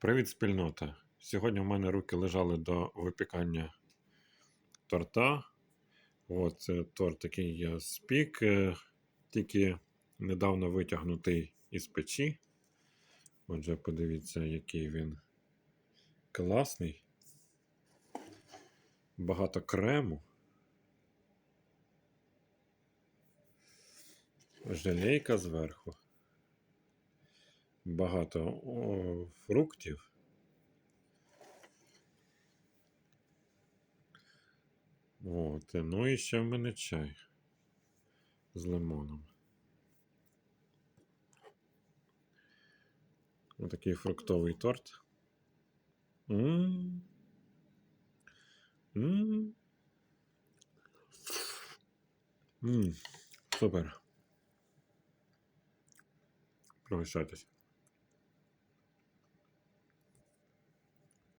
Привіт, спільнота! Сьогодні в мене руки лежали до випікання торта. От торт, який я спік, е, тільки недавно витягнутий із печі. Отже, подивіться, який він класний. Багато крему. Желейка зверху. Багато фруктів. От, ну і ще в мене чай з лимоном. Отакий фруктовий торт. М. М. М. Супер. Пригощайтесь.